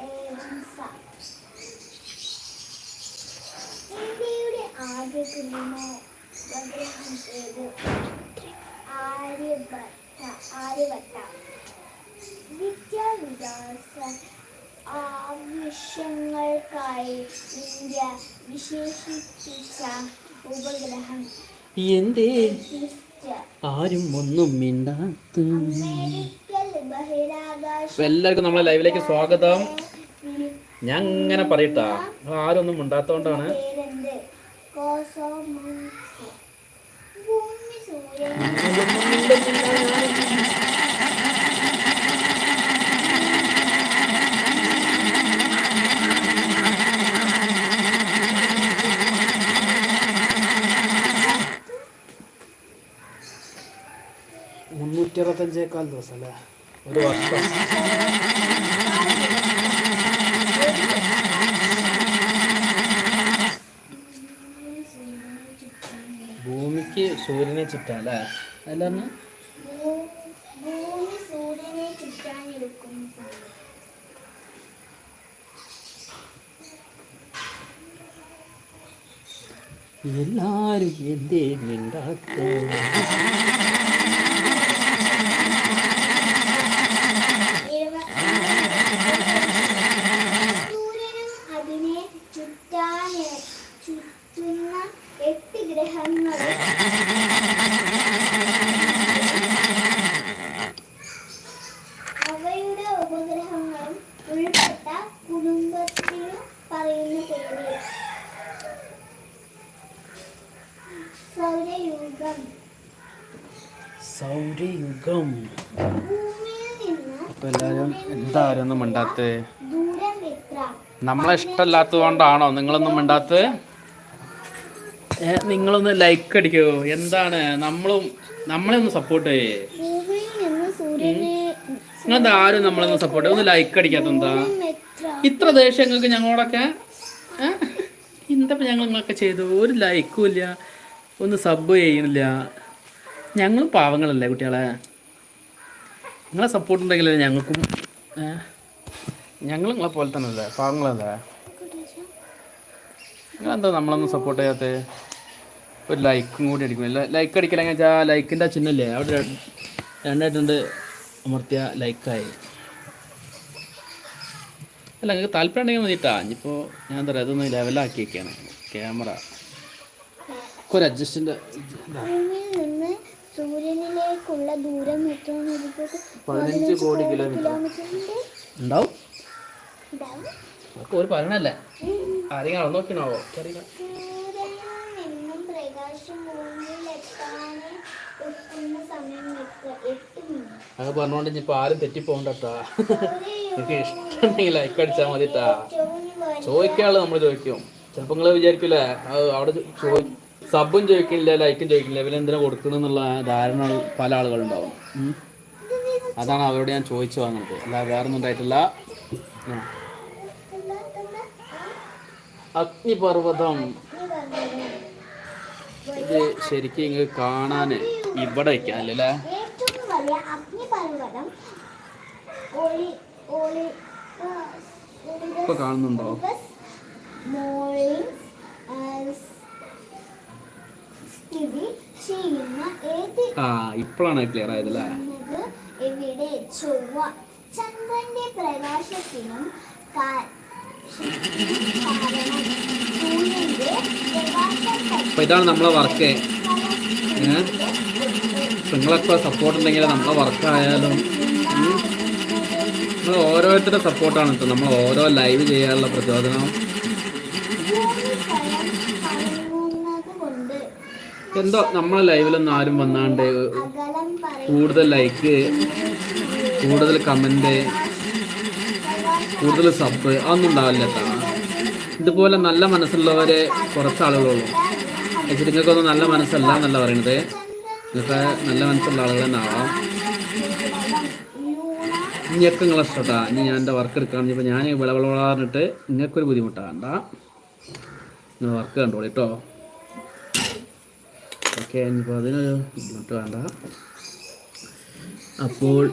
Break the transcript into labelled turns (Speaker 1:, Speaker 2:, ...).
Speaker 1: ഏവൻസ. ഇന്ത്യയുടെ ആദ്യ ഉപഗ്രഹം ഏത് ആര്യഭട്ട. ആര്യഭട്ട വിദ്യാവികാസ ആവശ്യങ്ങൾക്കായി ഇന്ത്യ വിശേഷിപ്പിച്ച ഉപഗ്രഹം.
Speaker 2: എന്തേ? ആരും ഒന്നും മിണ്ടാത്ത എല്ലാവർക്കും നമ്മളെ ലൈവിലേക്ക് സ്വാഗതം. ഞാൻ അങ്ങനെ പറയട്ടാ. ആരും ഒന്നും മിണ്ടാത്തോണ്ടാണ്.
Speaker 1: പേരെന്ത്? കോസോമോസ്. ഭൂമി സൂര്യൻ
Speaker 2: മുന്നൂറ്റി അറുപത്തഞ്ചേക്കാൾ ദിവസം അല്ലേ? ഒരു വർഷം. ഭൂമിക്ക് സൂര്യനെ ചുറ്റാ അല്ലേ അല്ലെന്ന് എല്ലാരും എന്തേ മിണ്ടാത്ത?
Speaker 1: സൗരയുഗം.
Speaker 2: അപ്പൊ എല്ലാരും എന്താരും ഒന്നും മിണ്ടാത്തേ? നമ്മളെ ഇഷ്ടമല്ലാത്തത് കൊണ്ടാണോ നിങ്ങളൊന്നും മിണ്ടാത്തത് നിങ്ങളൊന്ന് ലൈക്ക് അടിക്കോ. എന്താണ്? നമ്മളും നമ്മളെ ഒന്ന് സപ്പോർട്ട് ചെയ്യേ. നിങ്ങളെന്താ ആരും നമ്മളൊന്ന് സപ്പോർട്ട് ഒന്ന് ലൈക്ക് അടിക്കാത്ത എന്താ? ഇത്ര ദേഷ്യങ്ങൾക്ക് ഞങ്ങളോടൊക്കെ? എന്താ ഞങ്ങൾ നിങ്ങളൊക്കെ ചെയ്തു. ഒരു ലൈക്കും ഇല്ല. ഒന്ന് സബ് ചെയ്യണില്ല ഞങ്ങളും പാവങ്ങളല്ലേ കുട്ടികളെ? നിങ്ങളെ സപ്പോർട്ട് ഉണ്ടെങ്കിലല്ലേ ഞങ്ങൾക്കും ഞങ്ങളും നിങ്ങളെ പോലെ തന്നെ അല്ലേ പാവങ്ങളല്ലേ? നിങ്ങളെന്താ നമ്മളൊന്നും സപ്പോർട്ട് ചെയ്യാത്ത? ഒരു ലൈക്കും കൂടി അടിക്കും. ലൈക്ക് അടിക്കലെങ്കിൽ വെച്ചാൽ ലൈക്കിന്റെ ചിഹ്നല്ലേ? അവിടെ രണ്ടായിട്ടുണ്ട് അമർത്തിയ ലൈക്കായി അല്ല നിങ്ങൾക്ക് താല്പര്യം ഉണ്ടെങ്കിൽ മതിട്ടാ. ഇനിയിപ്പോൾ ഞാൻ എന്താ പറയുക അതൊന്ന് ലെവലാക്കിയൊക്കെയാണ് ക്യാമറ ഒരു അഡ്ജസ്റ്റിന്റെ
Speaker 1: ഭൂമിയിൽ സൂര്യനിലേക്കുള്ള ദൂരം
Speaker 2: പതിനഞ്ച് കോടി കിലോമീറ്റർ ഉണ്ടാവും. ഒരു പറഞ്ഞല്ലേ ആരെങ്കിലും അളന്ന്
Speaker 1: മിനിറ്റ്.
Speaker 2: അത് പറഞ്ഞുകൊണ്ട് ഇനിയിപ്പോൾ ആരും
Speaker 1: തെറ്റിപ്പോണ്ടട്ടാ
Speaker 2: നിങ്ങൾക്ക് ഇഷ്ടമുണ്ടെങ്കിൽ ലൈക്ക് അടിച്ചാൽ മതിട്ടാ.
Speaker 1: ഏറ്റവും
Speaker 2: നമ്മൾ ചോദിക്കും. ചിലപ്പോൾ നിങ്ങൾ വിചാരിക്കൂലേ? അവിടെ ചോദി സബും ചോദിക്കില്ല ലൈക്കും ചോദിക്കില്ല. ഇവർ എന്തിനാ കൊടുക്കണമെന്നുള്ള ധാരണ പല ആളുകളുണ്ടാവും. അതാണ് അവരോട് ഞാൻ ചോദിച്ചു വാങ്ങുന്നത് അല്ല വേറെ ഒന്നും ഉണ്ടായിട്ടില്ല. അഗ്നിപർവതം. ഇത് ശരിക്കും ഇങ്ങ് കാണാൻ ഇവിടെ
Speaker 1: വയ്ക്കാനല്ലേ
Speaker 2: ഇപ്പൊ കാണുന്നുണ്ടോ? ആ ഇപ്പോഴാണ് ക്ലിയർ ആയതല്ലേ
Speaker 1: എവിടെ ചൊവ്വ. ചന്ദ്രന്റെ പ്രകാശത്തിനും
Speaker 2: അപ്പൊ ഇതാണ് നമ്മളെ വർക്ക് നിങ്ങളൊക്കെ സപ്പോർട്ട് ഉണ്ടെങ്കിൽ നമ്മളെ വർക്കായാലും നമ്മൾ ഓരോരുത്തരുടെ സപ്പോർട്ടാണ് കേട്ടോ നമ്മൾ ഓരോ ലൈവ് ചെയ്യാനുള്ള പ്രചോദനം. എന്തോ നമ്മളെ ലൈവിലൊന്നും ആരും വന്നാണ്ട് കൂടുതൽ ലൈക്ക് കൂടുതൽ കമന്റ് കൂടുതൽ സബ് അതൊന്നും ഉണ്ടാവില്ല ഇതുപോലെ നല്ല മനസ്സുള്ളവരെ കുറച്ച് ആളുകളുള്ളൂ പക്ഷേ നിങ്ങൾക്കൊന്നും നല്ല മനസ്സല്ല എന്നല്ല പറയണത്. നിങ്ങൾക്ക് നല്ല മനസ്സുള്ള ആളുകൾ തന്നെ ആവാം. ഇനിയൊക്കെ നിങ്ങളെ ഇഷ്ടട്ടാ ഇനി ഞാൻ എന്റെ വർക്ക് എടുക്കാൻ ഇപ്പോൾ ഞാൻ വിളവിളറിഞ്ഞിട്ട് നിങ്ങൾക്കൊരു ബുദ്ധിമുട്ടാണ്ട നിങ്ങൾ വർക്ക് കണ്ടോളൂ കേട്ടോ ഓക്കെ ഇനിയിപ്പോൾ അതിനൊരു ബുദ്ധിമുട്ട് വേണ്ട. അപ്പോൾ